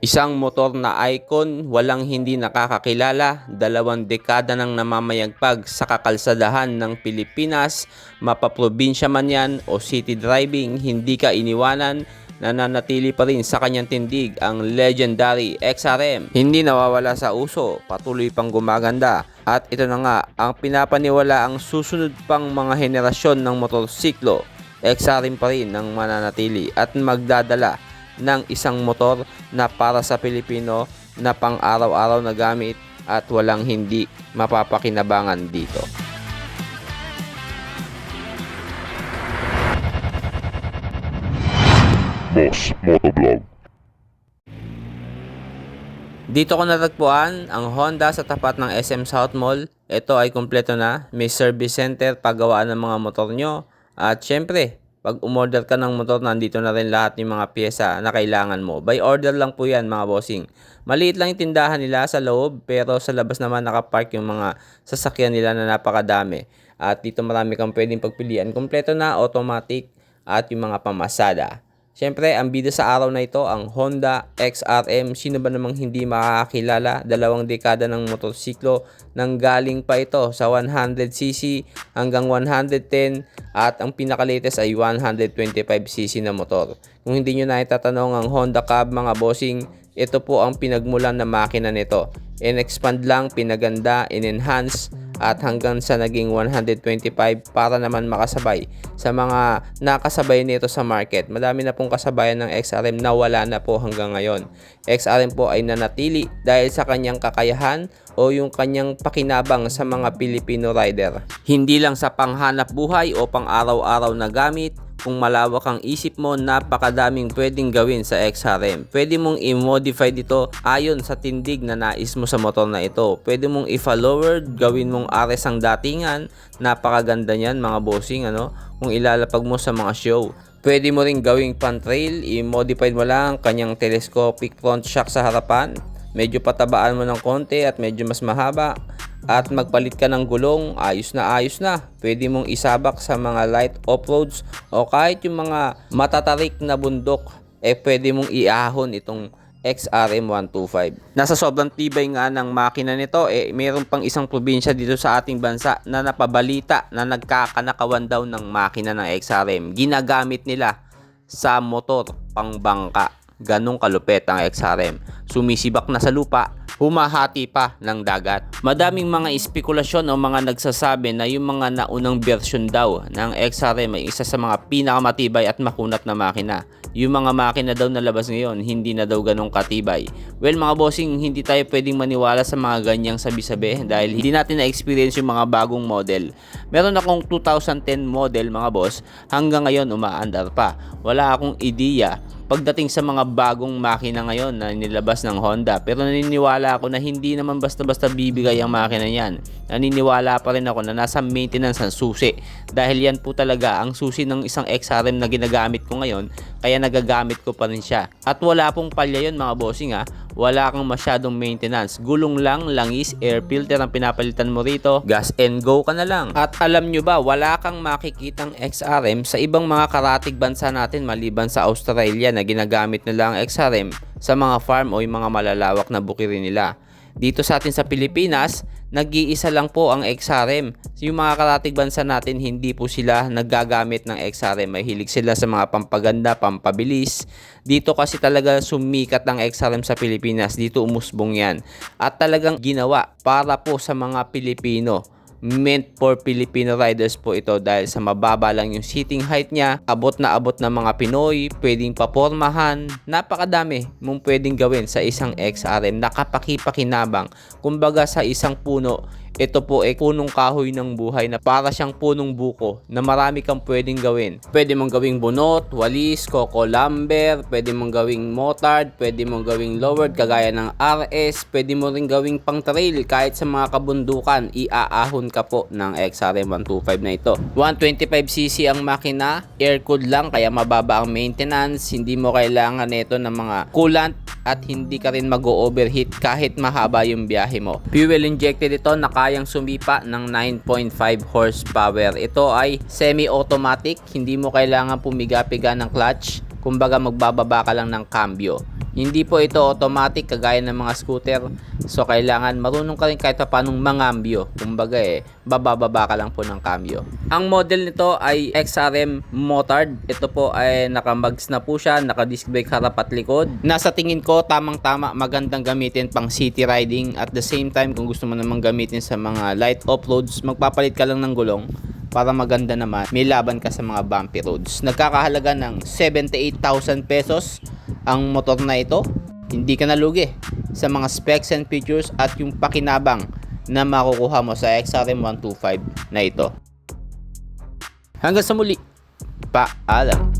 Isang motor na icon, walang hindi nakakakilala, dalawang dekada nang namamayagpag sa kakalsadahan ng Pilipinas, mapaprobinsya man yan o city driving, hindi ka iniwanan, nananatili pa rin sa kanyang tindig ang legendary XRM. Hindi nawawala sa uso, patuloy pang gumaganda. At ito na nga, ang pinapaniwala ang susunod pang mga henerasyon ng motorsiklo, XRM pa rin ang mananatili at magdadala ng isang motor na para sa Pilipino na pang araw-araw na gamit at walang hindi mapapakinabangan dito. Boss Motovlog. Dito ko natagpuan ang Honda sa tapat ng SM South Mall. Ito ay kumpleto na. May service center, paggawaan ng mga motor nyo. At syempre, pag umorder ka ng motor, nandito na rin lahat ng mga pyesa na kailangan mo. By order lang po yan mga bossing. Maliit lang yung tindahan nila sa loob, pero sa labas naman nakapark yung mga sasakyan nila na napakadami. At dito marami kang pwedeng pagpilian. Kompleto na, automatic, at yung mga pamasada. Siyempre, ang bida sa araw na ito, ang Honda XRM. Sino ba namang hindi makakakilala? Dalawang dekada ng motorsiklo nang galing pa ito sa 100cc hanggang 110 at ang pinakalatest ay 125cc na motor. Kung hindi nyo na itatanong ang Honda Cab mga bossing, ito po ang pinagmulan na makina nito. In-expand lang, pinaganda, in-enhance at hanggang sa naging 125 para naman makasabay sa mga nakasabay nito sa market. Madami na pong kasabayan ng XRM na wala na po hanggang ngayon. XRM po ay nanatili dahil sa kanyang kakayahan o yung kanyang pakinabang sa mga Filipino rider. Hindi lang sa panghanap buhay o pang araw-araw na gamit, kung malawak ang isip mo, napakadaming pwedeng gawin sa XRM. Pwede mong i-modify dito ayon sa tindig na nais mo sa motor na ito. Pwede mong i-follower, gawin mong ares ang datingan. Napakaganda niyan mga bossing ano, kung ilalapag mo sa mga show. Pwede mo ring gawing pan-trail, i-modify mo lang kanyang telescopic front shock sa harapan. Medyo patabaan mo ng konti at medyo mas mahaba at magpalit ka ng gulong, ayos na ayos na. Pwede mong isabak sa mga light off-roads o kahit yung mga matatarik na bundok, eh pwede mong iahon itong XRM 125. Nasa sobrang tibay nga ng makina nito, eh mayroon pang isang probinsya dito sa ating bansa na napabalita na nagkakanakawan daw ng makina ng XRM. Ginagamit nila sa motor pangbangka. Ganong kalupet ang XRM. Sumisibak na sa lupa, humahati pa ng dagat. Madaming mga espekulasyon o mga nagsasabi na yung mga naunang version daw ng XRM ay isa sa mga pinakamatibay at makunat na makina. Yung mga makina daw na labas ngayon, hindi na daw ganong katibay. Well mga bossing, hindi tayo pwedeng maniwala sa mga ganyang sabi-sabi dahil hindi natin na-experience yung mga bagong model. Meron akong 2010 model mga boss, hanggang ngayon umaandar pa. Wala akong ideya pagdating sa mga bagong makina ngayon na nilabas ng Honda. Pero naniniwala ako na hindi naman basta-basta bibigay ang makina niyan. Naniniwala pa rin ako na nasa maintenance ang susi. Dahil yan po talaga ang susi ng isang XRM na ginagamit ko ngayon, kaya nagagamit ko pa rin siya. At wala pong palya yun mga bossing ha. Wala kang masyadong maintenance. Gulong lang, langis, air filter ang pinapalitan mo rito. Gas and go ka na lang. At alam nyo ba, wala kang makikitang XRM sa ibang mga karatig bansa natin maliban sa Australia na ginagamit nila ang XRM sa mga farm o yung mga malalawak na bukirin nila. Dito sa atin sa Pilipinas, nag-iisa lang po ang XRM. Yung mga karatig bansa natin, hindi po sila nagagamit ng XRM. Mahilig sila sa mga pampaganda, pampabilis. Dito kasi talaga sumikat ang XRM sa Pilipinas. Dito umusbong yan. At talagang ginawa para po sa mga Pilipino meant for Filipino riders po ito dahil sa mababa lang yung seating height niya, abot na abot ng mga Pinoy, pwedeng papormahan, napakadami mong pwedeng gawin sa isang XRM, nakapakipakinabang, kumbaga sa isang puno, ito po ay punong kahoy ng buhay na para siyang punong buko na marami kang pwedeng gawin. Pwede mong gawing bunot, walis, coco lumber, pwede mong gawing motard, pwede mong gawing lowered kagaya ng RS, pwede mo rin gawing pang trail kahit sa mga kabundukan, iaahon ka po ng XRM 125 na ito. 125cc ang makina, air cooled lang kaya mababa ang maintenance, hindi mo kailangan nito ng mga coolant at hindi ka rin mag-overheat kahit mahaba yung biyahe mo. Fuel injected ito na kayang sumipa ng 9.5 horsepower. Ito ay semi-automatic, hindi mo kailangan pumiga-piga ng clutch Kumbaga magbababa ka lang ng cambio. Hindi po ito automatic kagaya ng mga scooter. So kailangan marunong ka rin kahit pa paano mangambyo. Kumbaga eh, babababa ka lang po ng cambio. Ang model nito ay XRM Motard. Ito po ay nakamags na po siya, naka-disc brake harap at likod. Nasa tingin ko tamang-tama magandang gamitin pang city riding. At the same time kung gusto mo namang gamitin sa mga light off-roads, magpapalit ka lang ng gulong para maganda naman, may laban ka sa mga bumpy roads. Nagkakahalaga ng 78,000 pesos ang motor na ito. Hindi ka nalugi sa mga specs and features at yung pakinabang na makukuha mo sa XRM 125 na ito. Hanggang sa muli, paalam.